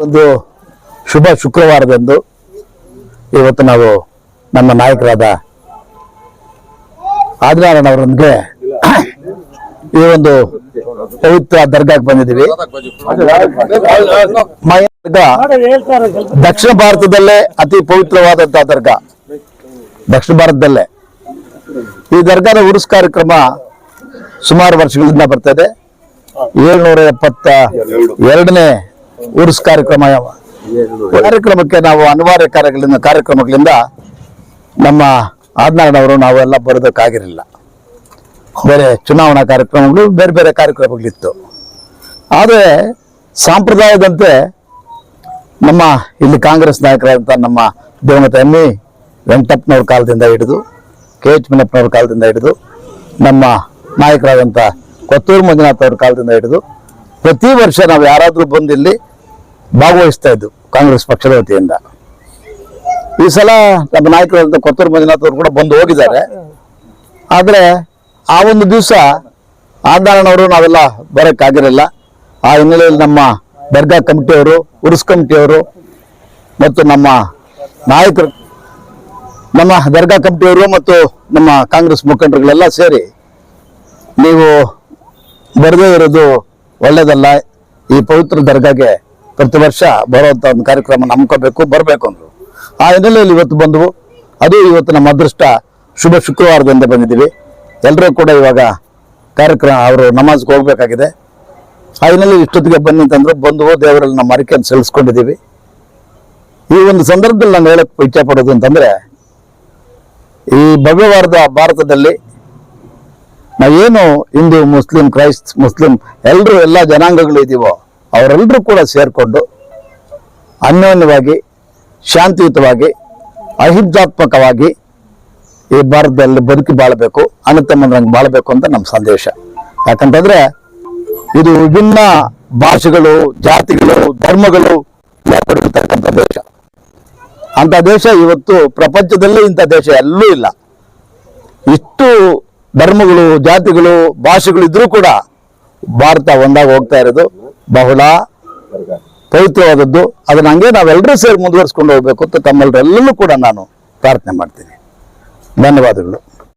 ಒಂದು ಶುಭ ಶುಕ್ರವಾರದಂದು ಇವತ್ತು ನಾವು ನಮ್ಮ ನಾಯಕರಾದ ಆದಿನಾರಾಯಣ ಅವರೊಂದಿಗೆ ಈ ಒಂದು ಪವಿತ್ರ ದರ್ಗಾಕ್ಕೆ ಬಂದಿದ್ದೀವಿ. ದಕ್ಷಿಣ ಭಾರತದಲ್ಲೇ ಅತಿ ಪವಿತ್ರವಾದಂತಹ ದರ್ಗಾ. ದಕ್ಷಿಣ ಭಾರತದಲ್ಲೇ. ಈ ದರ್ಗಾದ ಉರುಸ್ ಕಾರ್ಯಕ್ರಮ ಸುಮಾರು ವರ್ಷಗಳಿಂದ ಬರ್ತದೆ ಏಳ್ನೂರ ಎಪ್ಪತ್ತ ಎರಡನೇ ಉರುಸ್ ಕಾರ್ಯಕ್ರಮ ಕಾರ್ಯಕ್ರಮಕ್ಕೆ ನಾವು ಅನಿವಾರ್ಯ ಕಾರ್ಯಗಳಿಂದ, ಕಾರ್ಯಕ್ರಮಗಳಿಂದ ನಮ್ಮ ಆದ್ನಾರಾಯಣವರು ನಾವೆಲ್ಲ ಬರೋದಕ್ಕಾಗಿರಲಿಲ್ಲ. ಬೇರೆ ಚುನಾವಣಾ ಕಾರ್ಯಕ್ರಮಗಳು, ಬೇರೆ ಬೇರೆ ಕಾರ್ಯಕ್ರಮಗಳಿತ್ತು. ಆದರೆ ಸಾಂಪ್ರದಾಯದಂತೆ ನಮ್ಮ ಇಲ್ಲಿ ಕಾಂಗ್ರೆಸ್ ನಾಯಕರಾದಂಥ ನಮ್ಮ ದಿವಂಗತ ಎಂ ಇ ವೆಂಕಟಪ್ಪನವ್ರ ಕಾಲದಿಂದ ಹಿಡಿದು, ಕೆ ಎಚ್ ಮಿನಪ್ಪನವ್ರ ಕಾಲದಿಂದ ಹಿಡಿದು, ನಮ್ಮ ನಾಯಕರಾದಂಥ ಕೊತ್ತೂರು ಮಂಜುನಾಥ್ ಅವ್ರ ಕಾಲದಿಂದ ಹಿಡಿದು, ಪ್ರತಿ ವರ್ಷ ನಾವು ಯಾರಾದರೂ ಬಂದು ಇಲ್ಲಿ ಭಾಗವಹಿಸ್ತಾ ಇದ್ದು ಕಾಂಗ್ರೆಸ್ ಪಕ್ಷದ ವತಿಯಿಂದ. ಈ ಸಲ ನಮ್ಮ ನಾಯಕರಾದಂಥ ಕೊತ್ತೂರು ಮಂಜುನಾಥ್ ಅವರು ಕೂಡ ಬಂದು ಹೋಗಿದ್ದಾರೆ. ಆದರೆ ಆ ಒಂದು ದಿವಸ ಆದಾರಣವರು ನಾವೆಲ್ಲ ಬರೋಕ್ಕಾಗಿರಲಿಲ್ಲ ಆ ಹಿನ್ನೆಲೆಯಲ್ಲಿ ನಮ್ಮ ದರ್ಗಾ ಕಮಿಟಿಯವರು ಉರುಸ್ ಕಮಿಟಿಯವರು ಮತ್ತು ನಮ್ಮ ನಾಯಕರು, ನಮ್ಮ ದರ್ಗಾ ಕಮಿಟಿಯವರು ಮತ್ತು ನಮ್ಮ ಕಾಂಗ್ರೆಸ್ ಮುಖಂಡರುಗಳೆಲ್ಲ ಸೇರಿ ನೀವು ಬರದೇ ಇರೋದು ಒಳ್ಳೆಯದಲ್ಲ ಈ ಪವಿತ್ರ ದರ್ಗಾಗೆ ಪ್ರತಿ ವರ್ಷ ಬರುವಂಥ ಒಂದು ಕಾರ್ಯಕ್ರಮ ನಂಬ್ಕೋಬೇಕು, ಬರಬೇಕು ಅಂದರು. ಆ ಹಿನ್ನೆಲೆಯಲ್ಲಿ ಇವತ್ತು ಬಂದವು ಅದು ಇವತ್ತು ನಮ್ಮ ಅದೃಷ್ಟ. ಶುಭ ಶುಕ್ರವಾರದಿಂದ ಬಂದಿದ್ದೀವಿ. ಎಲ್ಲರೂ ಕೂಡ ಇವಾಗ ಕಾರ್ಯಕ್ರಮ, ಅವರು ನಮಾಜ್ಗೆ ಹೋಗ್ಬೇಕಾಗಿದೆ. ಆ ಹಿನ್ನೆಲೆಯಲ್ಲಿ ಇಷ್ಟೊತ್ತಿಗೆ ಬನ್ನಿ ಅಂತಂದ್ರೆ ಬಂದವು ದೇವರಲ್ಲಿ ನಮ್ಮ ಅರಿಕೆಯನ್ನು ಸಲ್ಲಿಸ್ಕೊಂಡಿದ್ದೀವಿ. ಈ ಒಂದು ಸಂದರ್ಭದಲ್ಲಿ ನಾನು ಹೇಳಕ್ಕೆ ಇಚ್ಛೆ ಪಡೋದು ಅಂತಂದ್ರೆ, ಈ ಭವ್ಯವಾರದ ಭಾರತದಲ್ಲಿ ನಾವೇನು ಹಿಂದೂ, ಮುಸ್ಲಿಂ, ಕ್ರೈಸ್ತ್, ಮುಸ್ಲಿಂ ಎಲ್ಲರೂ ಎಲ್ಲ ಜನಾಂಗಗಳು ಇದೀವೋ ಅವರೆಲ್ಲರೂ ಕೂಡ ಸೇರಿಕೊಂಡು ಅನ್ಯೋನ್ಯವಾಗಿ, ಶಾಂತಿಯುತವಾಗಿ, ಅಹಿಂಸಾತ್ಮಕವಾಗಿ ಈ ಭಾರತದಲ್ಲಿ ಬದುಕಿ ಬಾಳಬೇಕು ಅಣ್ಣತಮ್ಮಂದ್ರಂಗೆ ಬಾಳಬೇಕು ಅಂತ ನಮ್ಮ ಸಂದೇಶ. ಯಾಕಂತಂದ್ರೆ ಇದು ವಿಭಿನ್ನ ಭಾಷೆಗಳು, ಜಾತಿಗಳು, ಧರ್ಮಗಳು ವ್ಯಾಪಡಿರ್ತಕ್ಕಂಥ ದೇಶ. ಅಂತ ದೇಶ ಇವತ್ತು ಪ್ರಪಂಚದಲ್ಲಿ ಇಂಥ ದೇಶ ಎಲ್ಲೂ ಇಲ್ಲ. ಇಷ್ಟು ಧರ್ಮಗಳು, ಜಾತಿಗಳು, ಭಾಷೆಗಳು ಇದ್ರೂ ಕೂಡ ಭಾರತ ಒಂದಾಗಿ ಹೋಗ್ತಾ ಇರೋದು. ಬಹಳ ಪವಿತ್ರವಾದದ್ದು. ಅದನ್ನ ಹಂಗೆ ನಾವೆಲ್ಲರೂ ಸೇರಿ ಮುಂದುವರಿಸ್ಕೊಂಡು ಹೋಗ್ಬೇಕು ಅಂತ ತಮ್ಮೆಲ್ಲರೆಲ್ಲರೂ ಕೂಡ ನಾನು ಪ್ರಾರ್ಥನೆ ಮಾಡ್ತೀನಿ. ಧನ್ಯವಾದಗಳು.